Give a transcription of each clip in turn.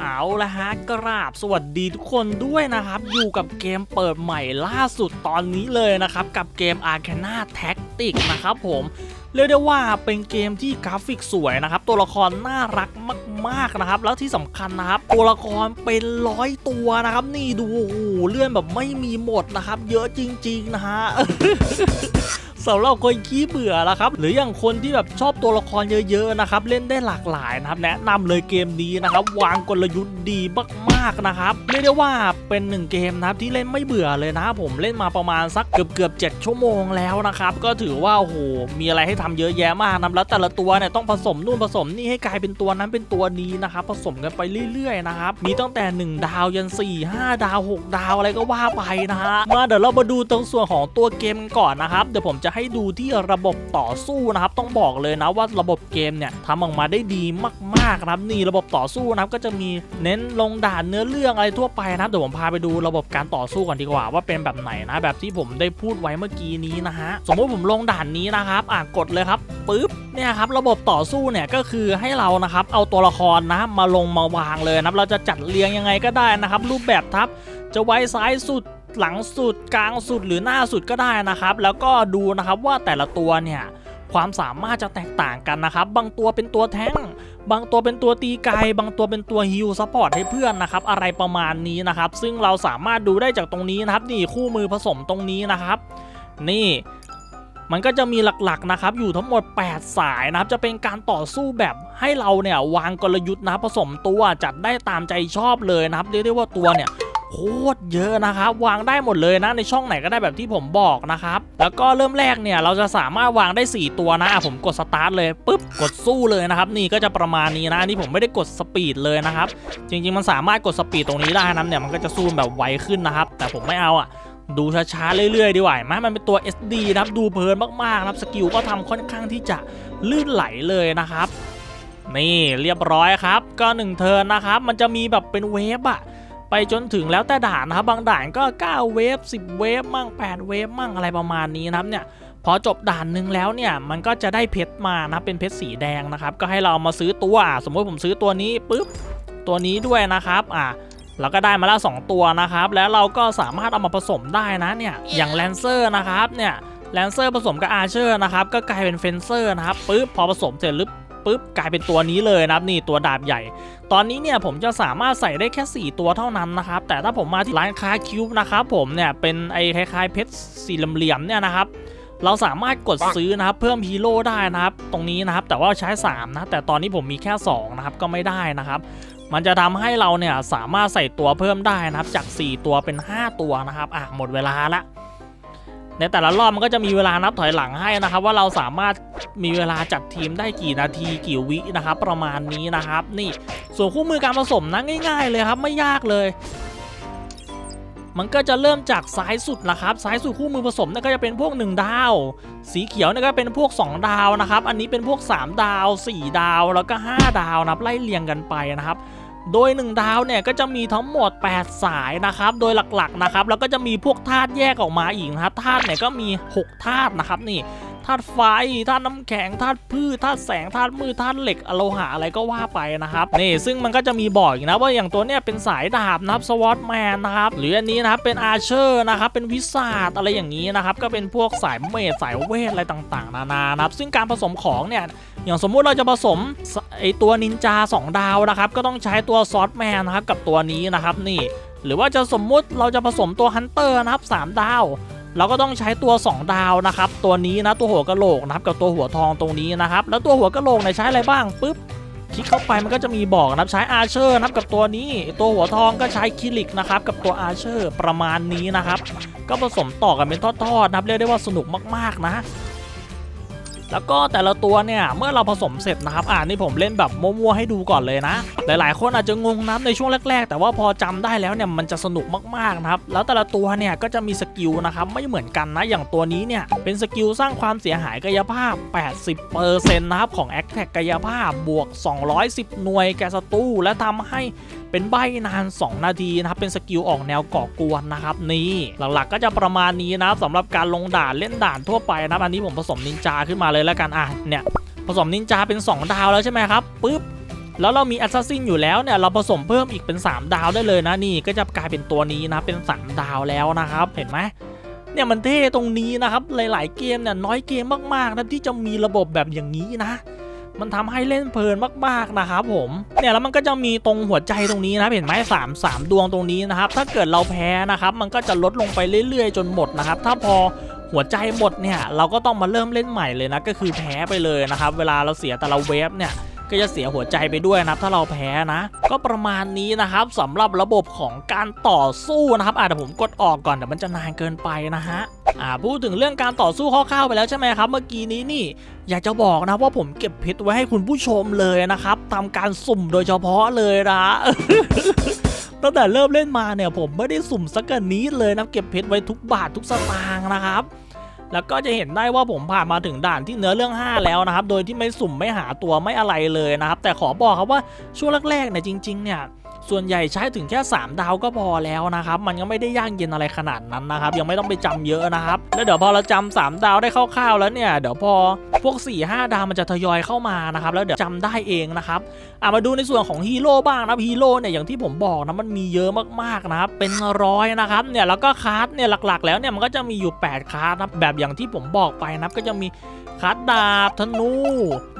เอาละฮะกราบสวัสดีทุกคนด้วยนะครับ อยู่กับเกมเปิดใหม่ล่าสุดตอนนี้เลยนะครับ กับเกม Arcana Tactic นะครับผมเรียกได้ว่าเป็นเกมที่กราฟิกสวยนะครับ ตัวละครน่ารักมากๆนะครับ แล้วที่สำคัญนะครับ ตัวละครเป็นร้อยตัวนะครับ นี่ดูโอ้โหเลื่อนแบบไม่มีหมดนะครับ เยอะจริง ๆ นะฮะ สำหรับคนขี้เบื่อนะครับหรืออย่างคนที่แบบชอบตัวละครเยอะๆนะครับเล่นได้หลากหลายนะครับแนะนำเลยเกมนี้นะครับวางกลยุทธ์ดีมากๆนะครับเรียกได้ว่าเป็นหนึ่งเกมนะครับที่เล่นไม่เบื่อเลยนะผมเล่นมาประมาณสักเกือบเกือบๆ7ชั่วโมงแล้วนะครับก็ถือว่าโอ้โหมีอะไรให้ทำเยอะแยะมากนะแล้วแต่ละตัวเนี่ยต้องผสมนู่นผสมนี่ให้กลายเป็นตัวนั้นเป็นตัวนี้นะครับผสมกันไปเรื่อยๆนะครับมีตั้งแต่ 1 ดาวยัน 4 5 ดาว 6 ดาวอะไรก็ว่าไปนะฮะมาเดี๋ยวเรามาดูตรงส่วนของตัวเกมก่อนนะครับเดี๋ยวผมจะให้ดูที่ระบบต่อสู้นะครับ ต้องบอกเลยนะว่าระบบเกมเนี่ยทำออกมาได้ดีมากๆนะครับนี่ระบบต่อสู้นะครับก็จะมีเน้นลงด่านเนื้อเรื่องอะไรทั่วไปนะครับเดี๋ยวผมพาไปดูระบบการต่อสู้ก่อนดีกว่า ว่าเป็นแบบไหนนะแบบที่ผมได้พูดไว้เมื่อกี้นี้นะฮะสมมติผมลงด่านนี้นะครับอะกดเลยครับปึ๊บเนี่ยครับระบบต่อสู้เนี่ยก็คือให้เรานะครับเอาตัวละครนะมาลงมาวางเลยนะเราจะจัดเรียงยังไงก็ได้นะครับรูปแบบทับจะไว้ซ้ายสุด หลังสุดกลางสุดหรือหน้าสุดก็ได้นะครับ แล้วก็ดูนะครับว่าแต่ละตัวเนี่ยความสามารถจะแตกต่างกันนะครับ บางตัวเป็นตัวแท้ง บางตัวเป็นตัวตีไกล บางตัวเป็นตัวฮิลซัพพอร์ตให้เพื่อนนะครับ อะไรประมาณนี้นะครับ ซึ่งเราสามารถดูได้จากตรงนี้นะครับ นี่คู่มือผสมตรงนี้นะครับ นี่มันก็จะมีหลักๆนะครับ อยู่ทั้งหมด 8 สายนะครับ จะเป็นการต่อสู้แบบให้เราเนี่ยวางกลยุทธ์นะผสมตัวจัดได้ตามใจชอบเลยนะครับ เรียกได้ว่าตัวเนี่ย โคตรเยอะนะครับ วางได้หมดเลยนะในช่องไหนก็ได้แบบที่ผมบอกนะครับ แล้วก็เริ่มแรกเนี่ยเราจะสามารถวางได้ 4 ตัวนะผมกดสตาร์ทเลยปุ๊บกดสู้เลยนะครับ นี่ก็จะประมาณนี้นะอันนี้ผมไม่ได้กดสปีดเลยนะครับ จริง ๆ มันสามารถกดสปีดตรงนี้ได้นะเนี่ยมันก็จะสู้แบบไวขึ้นนะครับ แต่ผมไม่เอาอะดูช้าๆ เรื่อยๆ ดีกว่าเห็นไหมมันเป็นตัว SD นะครับ ดูเพลินมากๆนะครับ สกิลก็ทำค่อนข้างที่จะลื่นไหลเลยนะครับ นี่เรียบร้อยครับ ก็1เทิร์นนะครับ มันจะมีแบบเป็นเวฟอะ ไปจนถึงแล้วแต่ด่านนะครับบางด่านก็ 9 เวฟ 10 เวฟมั่ง 8 เวฟมั่งอะไรประมาณนี้นะครับเนี่ยพอจบด่านหนึ่งแล้วเนี่ยมันก็จะได้เพชรมานะเป็นเพชรสีแดงนะครับก็ให้เรามาซื้อตัวอะสมมติผมซื้อตัวนี้ปุ๊บตัวนี้ด้วยนะครับอะเราก็ได้มาแล้ว2ตัวนะครับ แล้วเราก็สามารถเอามาผสมได้นะเนี่ยอย่างแลนเซอร์นะครับเนี่ยแลนเซอร์ผสมกับอาร์เชอร์นะครับก็กลายเป็นเฟนเซอร์นะครับปุ๊บพอผสมเสร็จลึบ ปุ๊บกลายเป็นตัวนี้เลยนะครับนี่ตัวดาบใหญ่ ตอนนี้เนี่ยผมจะสามารถใส่ได้แค่ 4 ตัวเท่านั้นนะครับ แต่ถ้าผมมาที่ร้านค้าคิวบ์นะครับผมเนี่ยเป็นไอ้คล้ายๆเพชรสี่เหลี่ยมเนี่ยนะครับเราสามารถกดซื้อนะครับเพิ่มฮีโร่ได้นะครับ ตรงนี้นะครับแต่ว่าใช้ 3 นะ แต่ตอนนี้ผมมีแค่ 2 นะครับ ก็ไม่ได้นะครับ มันจะทำให้เราเนี่ยสามารถใส่ตัวเพิ่มได้นะครับ จาก 4 ตัวเป็น 5 ตัวนะครับอะหมดเวลาละ ในแต่ละรอบมันก็จะมีเวลานับถอยหลังให้นะครับ ว่าเราสามารถมีเวลาจัดทีมได้กี่นาทีกี่วินะครับ ประมาณนี้นะครับ นี่ส่วนคู่มือการผสมนะง่าย ๆ เลยครับ ไม่ยากเลย มันก็จะเริ่มจากซ้ายสุดนะครับซ้ายสุดคู่มือผสมนี่ก็จะเป็นพวก 1 ดาว สีเขียวนี่ก็เป็นพวก 2 ดาวนะครับ อันนี้เป็นพวก 3 ดาว 4 ดาวแล้วก็ 5 ดาวนะับไล่เรียงกันไปนะครับ โดย 1 ดาวเนี่ยก็จะมีทั้งหมด 8 สายนะครับ โดยหลักๆนะครับ แล้วก็จะมีพวกธาตุแยกออกมาอีกนะครับธาตุเนี่ยก็มี 6 ธาตุนะครับนี่ ธาตุไฟธาตุน้ำแข็งธาตุพืชธาตุแสงธาตุมืดธาตุเหล็กอโลหะอะไรก็ว่าไปนะครับนี่ซึ่งมันก็จะมีบอกอีกนะว่าอย่างตัวเนี้ยเป็นสายดาบนะครับสวอตแมนนะครับหรืออันนี้นะครับเป็นอาร์เชอร์นะครับเป็นวิสาดอะไรอย่างนี้นะครับก็เป็นพวกสายเมดสายเวทอะไรต่างๆ นานานะครับซึ่งการผสมของเนี่ยอย่างสมมุติเราจะผสมไอตัวนินจา 2 ดาวนะครับก็ต้องใช้ตัวซอสแมนนะครับกับตัวนี้นะครับนี่ หรือว่าจะสมมุติเราจะผสมตัวฮันเตอร์นะครับ 3 ดาว เราก็ต้องใช้ตัว 2 ดาวนะครับ ตัวนี้นะตัวหัวกะโหลกนะครับกับตัวหัวทองตรงนี้นะครับ แล้วตัวหัวกะโหลกเนี่ยใช้อะไรบ้างปุ๊บคลิกเข้าไปมันก็จะมีบอกนะครับใช้อาร์เชอร์นะครับกับตัวนี้ ตัวหัวทองก็ใช้คิลิกนะครับกับตัวอาร์เชอร์ประมาณนี้นะครับ ก็ผสมต่อกันเป็นทอดๆนะครับเรียกได้ว่าสนุกมากๆนะ แล้วก็แต่ละตัวเนี่ยเมื่อเราผสมเสร็จนะครับอ่านี่ผมเล่นแบบมั่วๆให้ดูก่อนเลยนะ หลายๆ คนอาจจะงงนะในช่วงแรก ๆ แต่ว่าพอจำได้แล้วเนี่ยมันจะสนุกมากๆนะครับแล้วแต่ละตัวเนี่ยก็จะมีสกิลนะครับไม่เหมือนกันนะอย่างตัวนี้เนี่ยเป็นสกิลสร้างความเสียหายกายภาพ 80%นะครับของ a c t a c กกายภาพบวก 210 หน่วยแก่ศัตรูและทำให้เป็นใบนาน 2 นาทีนะครับเป็นสกิลออกแนวก่อกวนนะครับนี่หลักๆก็จะประมาณนี้นะครับสำหรับการลงด่านเล่นด่านทั่วไปนะครับอันนี้ผมผสมนินจาขึ้นมาเลยแล้วกันอะเนี่ยผสมนินจาเป็น 2 ดาวแล้วใช่ไหมครับปุ๊บแล้วเรามีแอสซัสซินอยู่แล้วเนี่ยเราผสมเพิ่มอีกเป็น 3 ดาวได้เลยนะนี่ก็จะกลายเป็นตัวนี้นะเป็น 3 ดาวแล้วนะครับเห็นไหมเนี่ยมันเท่ตรงนี้นะครับหลาย ๆ เกมเนี่ยน้อยเกมมากๆนะที่จะมีระบบแบบอย่างนี้นะ มันทำให้เล่นเพลินมากๆนะครับผมเนี่ยแล้วมันก็จะมีตรงหัวใจตรงนี้นะเห็นไหมสามสามดวงตรงนี้นะครับ ถ้าเกิดเราแพ้นะครับ มันก็จะลดลงไปเรื่อยๆ จนหมดนะครับ ถ้าพอหัวใจหมดเนี่ย เราก็ต้องมาเริ่มเล่นใหม่เลยนะก็คือแพ้ไปเลยนะครับ เวลาเราเสียแต่ละเวฟเนี่ย ก็จะเสียหัวใจไปด้วยนะครับถ้าเราแพ้นะ ก็ประมาณนี้นะครับสำหรับระบบของการต่อสู้นะครับอะเดี๋ยวผมกดออกก่อนเดี๋ยวมันจะนานเกินไปนะฮะอ่าพูดถึงเรื่องการต่อสู้คร่าวๆไปแล้วใช่ไหมครับ เมื่อกี้นี้นี่ อยากจะบอกนะว่าผมเก็บเพชรไว้ให้คุณผู้ชมเลยนะครับทำการสุ่มโดยเฉพาะเลยนะตั้งแต่เริ่มเล่นมาเนี่ยผมไม่ได้สุ่มสักกันนี้เลยนะเก็บเพชรไว้ทุกบาททุกสตางค์นะครับ แล้วก็จะเห็นได้ว่าผมผ่านมาถึงด่านที่เนื้อเรื่อง 5 แล้วนะครับ โดยที่ไม่สุ่มไม่หาตัวไม่อะไรเลยนะครับ แต่ขอบอกครับว่าช่วงแรกๆเนี่ยจริง ๆ เนี่ย ส่วนใหญ่ใช้ถึงแค่ 3 ดาวก็พอแล้วนะครับ มันก็ไม่ได้ยากเย็นอะไรขนาดนั้นนะครับ ยังไม่ต้องไปจำเยอะนะครับ แล้วเดี๋ยวพอเราจำ3ดาวได้คร่าวๆแล้วเนี่ย เดี๋ยวพอพวก 4 5 ดาวมันจะทยอยเข้ามานะครับ แล้วเดี๋ยวจำได้เองนะครับอะมาดูในส่วนของฮีโร่บ้างนะฮีโร่เนี่ยอย่างที่ผมบอกนะมันมีเยอะมากๆนะครับ เป็นร้อยนะครับเนี่ยแล้วก็คาร์ดเนี่ยหลักๆ แล้วเนี่ยมันก็จะมีอยู่ 8คาร์ดนะแบบอย่างที่ผมบอกไปนะก็จะมีคาร์ดดาบธนู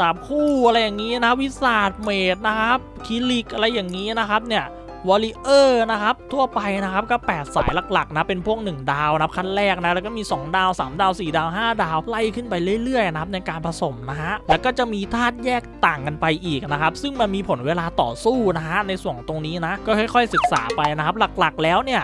ดาบคู่อะไรอย่างนี้นะวิสาดเมดนะครับ คิลิกอะไรอย่างนี้นะครับเนี่ยวอลเลเยอร์นะครับทั่วไปนะครับก็ 8 สายหลักๆนะเป็นพวก 1 ดาวนะครับขั้นแรกนะแล้วก็มี 2 ดาว 3 ดาว 4 ดาว 5 ดาวไล่ขึ้นไปเรื่อยๆนะครับในการผสมนะฮะแล้วก็จะมีธาตุแยกต่างกันไปอีกนะครับซึ่งมันมีผลเวลาต่อสู้นะฮะในส่วนตรงนี้นะก็ค่อย ๆ ศึกษาไปนะครับหลักๆ แล้วเนี่ย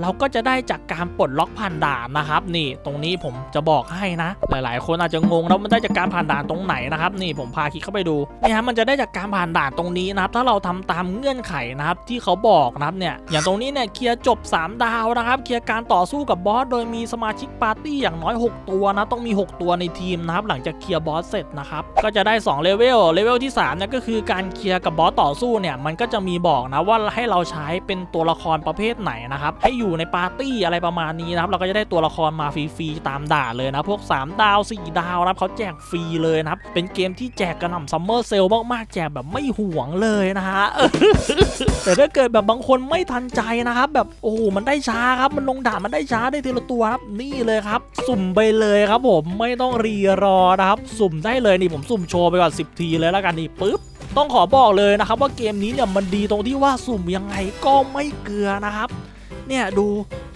เราก็จะได้จากการปลดล็อกผ่านด่านนะครับ นี่ตรงนี้ผมจะบอกให้นะ หลายๆ คนอาจจะงงแล้วมันได้จากการผ่านด่านตรงไหนนะครับ นี่ผมพาคลิกเข้าไปดูนี่ฮะมันจะได้จากการผ่านด่านตรงนี้นะครับ ถ้าเราทำตามเงื่อนไขนะครับที่เขาบอกนะครับเนี่ยอย่างตรงนี้เนี่ยเคลียร์จบ 3 ดาวนะครับเคลียร์การต่อสู้กับบอสโดยมีสมาชิกปาร์ตี้อย่างน้อย 6 ตัวนะต้องมี 6 ตัวในทีมนะครับหลังจากเคลียร์บอสเสร็จนะครับก็จะได้2เลเวลเลเวลที่3เนี่ยก็คือการเคลียร์กับบอสต่อสู้เนี่ยมันก็จะมีบอกนะว่าให้เราใช้เป็นตัวละครประเภทไหนนะครับให้อยูู่่ในปาร์ตี้อะไรประมาณนี้นะครับเราก็จะได้ตัวละครมาฟรีๆตามด่าเลยนะพวก 3 ดาว 4 ดาวนะครับเขาแจกฟรีเลยนะครับเป็นเกมที่แจกกระหน่ำซัมเมอร์เซลมากๆแจกแบบไม่ห่วงเลยนะฮะแต่ถ้าเกิดแบบบางคนไม่ทันใจนะครับ แบบโอ้โหมันได้ช้าครับมันลงด่ามันได้ช้าได้ทีละตัวครับนี่เลยครับ สุ่มไปเลยครับผมไม่ต้องรีรอนะครับ สุ่มได้เลยนี่ผมสุ่มโชว์ไปก่อน10 ทีเลยแล้วกันนี่ปึ๊บต้องขอบอกเลยนะครับว่าเกมนี้เนี่ยมันดีตรงที่ว่าสุ่มยังไงก็ไม่เกลือนะครับ เนี่ยดู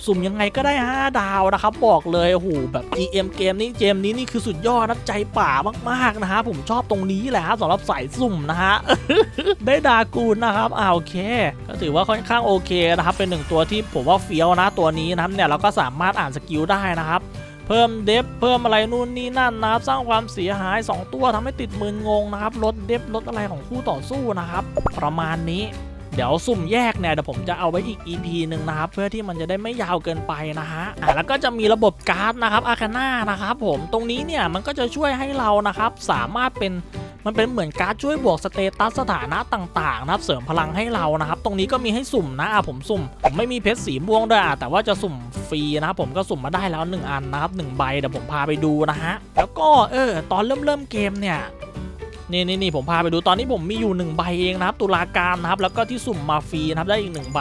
สุ่มยังไงก็ได้ 5 ดาวนะครับ บอกเลยโอ้โหแบบ GM เกมนี้เกมนี้นี่คือสุดยอดนะใจป่ามากๆนะฮะผมชอบตรงนี้แหละฮะสำหรับสายสุ่มนะฮะได้ดากูนนะครับอ่าโอเค ก็ถือว่าค่อนข้างโอเคนะครับ เป็นหนึ่งตัวที่ผมว่าเฟี้ยวนะตัวนี้นะครับเนี่ยเราก็สามารถอ่านสกิลได้นะครับเพิ่มเดฟเพิ่มอะไรนู่นนี่นั่นนะครับสร้างความเสียหาย 2 ตัวทำให้ติดมืนงงนะครับลดเดฟลดอะไรของคู่ต่อสู้นะครับ ประมาณนี้ ดี๋ยวสุ่มแยกเนี่ยเดี๋ยวผมจะเอาไว้อีก EP หนึ่งนะครับ เพื่อที่มันจะได้ไม่ยาวเกินไปนะฮะอะแล้วก็จะมีระบบการ์ดนะครับอาคาน่านะครับผมตรงนี้เนี่ยมันก็จะช่วยให้เรานะครับสามารถเป็นมันเป็นเหมือนการ์ดช่วยบวกสเตตัสสถานะต่างๆนะครับเสริมพลังให้เรานะครับ ตรงนี้ก็มีให้สุ่มนะอะผมสุ่ม ผมไม่มีเพชรสีม่วงด้วยอะแต่ว่าจะสุ่มฟรีนะครับผมก็สุ่มมาได้แล้วหนึ่งอันนะครับหนึ่งใบเดี๋ยวผมพาไปดูนะฮะแล้วก็เออตอนเริ่มเริ่มเกมเนี่ย นี่นี่นี่ผมพาไปดูตอนนี้ผมมีอยู่1ใบเองนะครับตุลาการนะครับแล้วก็ที่สุ่มมาฟรีนะครับได้อีก1ใบ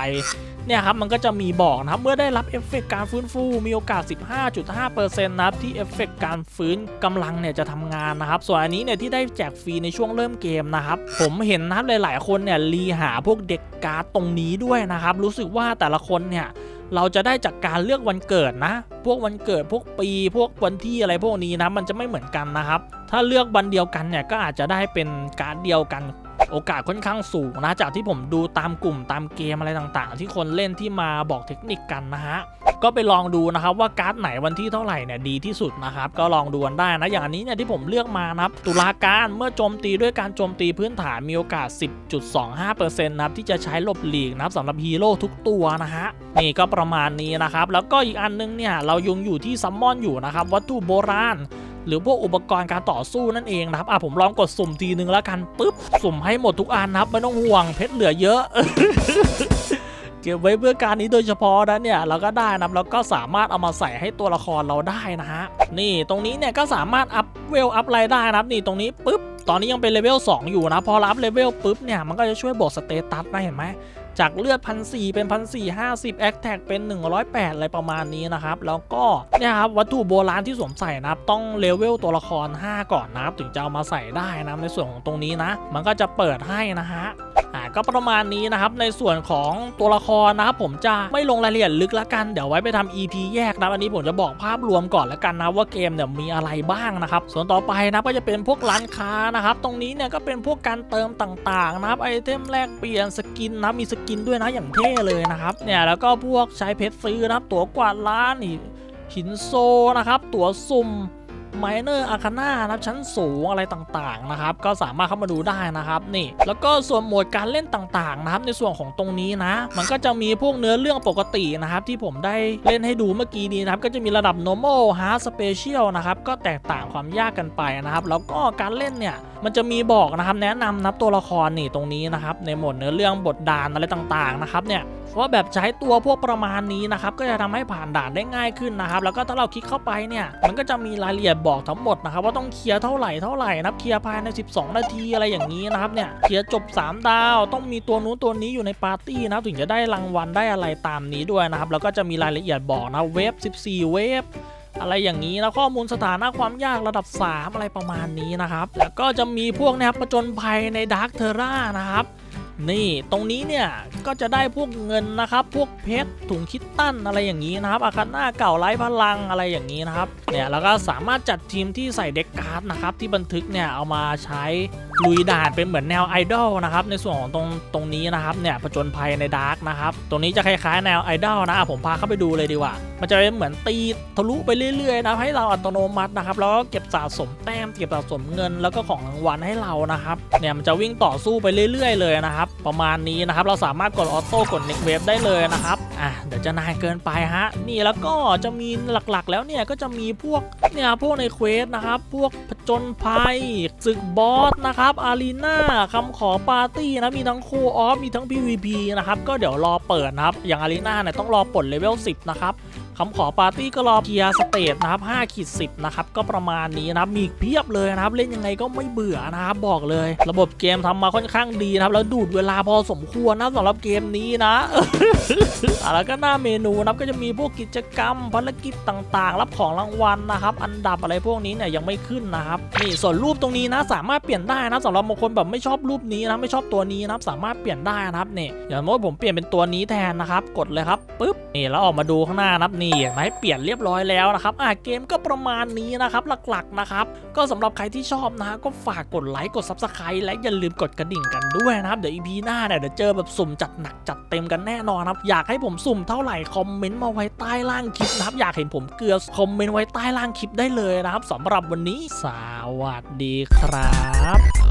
เนี่ยครับมันก็จะมีบอกนะครับเมื่อได้รับเอฟเฟกต์การฟื้นฟูมีโอกาส 15.5%นะครับที่เอฟเฟกต์การฟื้นกำลังเนี่ยจะทำงานนะครับส่วนอันนี้เนี่ยที่ได้แจกฟรีในช่วงเริ่มเกมนะครับผมเห็นนะครับหลาย ๆ คนเนี่ยรีหาพวกเด็กการ์ดตรงนี้ด้วยนะครับรู้สึกว่าแต่ละคนเนี่ย เราจะได้จากการเลือกวันเกิดนะ พวกวันเกิดพวกปีพวกวันที่อะไรพวกนี้นะ มันจะไม่เหมือนกันนะครับ ถ้าเลือกวันเดียวกันเนี่ยก็อาจจะได้เป็นการ์ดเดียวกันโอกาสค่อนข้างสูงนะ จากที่ผมดูตามกลุ่มตามเกมอะไรต่างๆ ที่คนเล่นที่มาบอกเทคนิคกันนะฮะ ก็ไปลองดูนะครับว่าการ์ดไหนวันที่เท่าไหร่เนี่ยดีที่สุดนะครับก็ลองดูกันได้นะอย่างอันนี้เนี่ยที่ผมเลือกมานะครับตุลาการเมื่อโจมตีด้วยการโจมตีพื้นฐานมีโอกาส 10.25%นะครับที่จะใช้หลบหลีกนะครับสำหรับฮีโร่ทุกตัวนะฮะนี่ก็ประมาณนี้นะครับแล้วก็อีกอันนึงเนี่ยเรายุงอยู่ที่ซัมมอนอยู่นะครับวัตถุโบราณหรือพวกอุปกรณ์การต่อสู้นั่นเองนะครับ อะผมลองกดสุ่มทีนึงแล้วกันปุ๊บ สุ่มให้หมดทุกอันนะครับ ไม่ต้องห่วงเพชรเหลือเยอะ เก็บไว้เพื่อการนี้โดยเฉพาะนะเนี่ยเราก็ได้นะครับแล้วก็สามารถเอามาใส่ให้ตัวละครเราได้นะฮะนี่ตรงนี้เนี่ยก็สามารถอัพเวลอัพอะไรได้นะครับนี่ตรงนี้ปุ๊บตอนนี้ยังเป็นเลเวล2อยู่นะพอรับเลเวลปุ๊บเนี่ยมันก็จะช่วยบวกสเตตัสนะเห็นไหมจากเลือดพันสเป็นพันสี่ห้าสิบแอคแท็กเป็น 108 อะไรประมาณนี้นะครับ แล้วก็เนี่ยครับวัตถุโบราณที่สวมใส่นะครับ ต้องเลเวลตัวละคร 5 ก่อนนะครับ ถึงจะเอามาใส่ได้นะในส่วนของตรงนี้นะ มันก็จะเปิดให้นะฮะอ่าก็ประมาณนี้นะครับในส่วนของตัวละครนะครับผมจะไม่ลงรายละเอียดลึกละกันเดี๋ยวไว้ไปทำ EP แยกนะอันนี้ผมจะบอกภาพรวมก่อนละกันนะว่าเกมเนี่ยมีอะไรบ้างนะครับส่วนต่อไปนะก็จะเป็นพวกร้านค้านะครับตรงนี้เนี่ยก็เป็นพวกการเติมต่างๆนะครับไอเทมแลกเปลี่ยนสกินนะมีสกินด้วยนะอย่างเท่เลยนะครับเนี่ยแล้วก็พวกใช้เพชรซื้อนะครับตั๋วกวาดร้านหินโซนะครับตั๋วสุ่ม ไมเนอร์อาคาน่านะครับชั้นสูงอะไรต่างๆนะครับ ก็สามารถเข้ามาดูได้นะครับนี่ แล้วก็ส่วนโหมดการเล่นต่างๆนะครับ ในส่วนของตรงนี้นะ มันก็จะมีพวกเนื้อเรื่องปกตินะครับ ที่ผมได้เล่นให้ดูเมื่อกี้นี้นะครับ ก็จะมีระดับ normal hard special นะครับ ก็แตกต่างความยากกันไปนะครับ แล้วก็การเล่นเนี่ยมันจะมีบอกนะครับแนะนำนะครับตัวละครนี่ตรงนี้นะครับในโหมดเนื้อเรื่องบทดานอะไรต่างๆนะครับเนี่ย ว่าแบบใช้ตัวพวกประมาณนี้นะครับก็จะทำให้ผ่านด่านได้ง่ายขึ้นนะครับแล้วก็ถ้าเราคลิกเข้าไปเนี่ยมันก็จะมีรายละเอียดบอกทั้งหมดนะครับว่าต้องเคลียร์เท่าไหร่เท่าไหร่นับเคลียร์ภายใน 12 นาทีอะไรอย่างนี้นะครับเนี่ยเคลียร์จบ 3 ดาวต้องมีตัวนู้นตัวนี้อยู่ในปาร์ตี้นะถึงจะได้รางวัลได้อะไรตามนี้ด้วยนะครับแล้วก็จะมีรายละเอียดบอกนะเวฟ 14 เวฟอะไรอย่างนี้นะข้อมูลสถานะความยากระดับ 3 อะไรประมาณนี้นะครับ แล้วก็จะมีพวกนะครับประจนภัยในดาร์คเทอร่านะครับ นี่ตรงนี้เนี่ยก็จะได้พวกเงินนะครับ พวกเพชรถุงคิดตั้นอะไรอย่างนี้นะครับอาคาน่าเก่าไร้พลังอะไรอย่างนี้นะครับเนี่ยแล้วก็สามารถจัดทีมที่ใส่เด็กการ์ดนะครับที่บันทึกเนี่ยเอามาใช้ ลุยด่านเป็นเหมือนแนวไอดอลนะครับในส่วนของตรงตรงนี้นะครับเนี่ยผจญภัยในดาร์กนะครับตรงนี้จะคล้ายๆแนวไอดอลนะผมพาเข้าไปดูเลยดีกว่า มันจะเป็นเหมือนตีทะลุไปเรื่อยๆนะให้เราอัตโนมัตินะครับแล้วก็เก็บสะสมแต้มเก็บสะสมเงินแล้วก็ของรางวัลให้เรานะครับเนี่ยมันจะวิ่งต่อสู้ไปเรื่อย ๆ เลยนะครับประมาณนี้นะครับเราสามารถกดออโต้กดเน็กเวฟได้เลยนะครับอะเดี๋ยวจะนานเกินไปฮะนี่แล้วก็จะมีหลักๆ แล้วเนี่ยก็จะมีพวกเนี่ยพวกในเควสนะครับพวกผจญภัยศึกบอสนะครับับอารีนาคำขอปาร์ตี้นะมีทั้งโคออฟมีทั้ง PVP นะครับก็เดี๋ยวรอเปิดนะครับอย่างอารีนาเนี่ยต้องรอปลดเลเวล10นะครับ คำขอปาร์ตี้ก็รอเคลียร์สเตจนะครับ5ขีด10นะครับก็ประมาณนี้นะครับมีเพียบเลยนะครับเล่นยังไงก็ไม่เบื่อนะครับบอกเลย ระบบเกมทำมาค่อนข้างดีนะครับแล้วดูดเวลาพอสมควรนะสำหรับเกมนี้นะแล้วก็หน้าเมนูนะครับก็จะมีพวกกิจกรรมภารกิจต่างๆ รับของรางวัลนะครับอันดับอะไรพวกนี้เนี่ยยังไม่ขึ้นนะครับนี่ส่วนรูปตรงนี้นะสามารถเปลี่ยนได้นะสำหรับบางคนแบบไม่ชอบรูปนี้นะไม่ชอบตัวนี้นะครับสามารถเปลี่ยนได้นะครับนี่อย่างสมมติผมเปลี่ยนเป็นตัวนี้แทนนะครับกดเลยครับปึ๊บนี่แล้วออกมาดูข้างหน้านะครับนี่เห็นไหมเปลี่ยนเรียบร้อยแล้วนะครับอะเกมก็ประมาณนี้นะครับหลักๆนะครับก็สำหรับใครที่ชอบนะก็ฝากกดไลค์กด Subscribe และอย่าลืมกดกระดิ่งกันด้วยนะครับเดี๋ยว EP หน้าเนี่ยเดี๋ยวเจอแบบสุ่มจัดหนักจัดเต็มกันแน่นอนครับอยากให้ผมสุ่มเท่าไหร่คอมเมนต์มาไว้ใต้ล่างคลิปนะครับอยากเห็นผมเกลือคอมเมนต์ไว้ใต้ล่างคลิปได้เลยนะครับสำหรับวันนี้สวัสดีครับ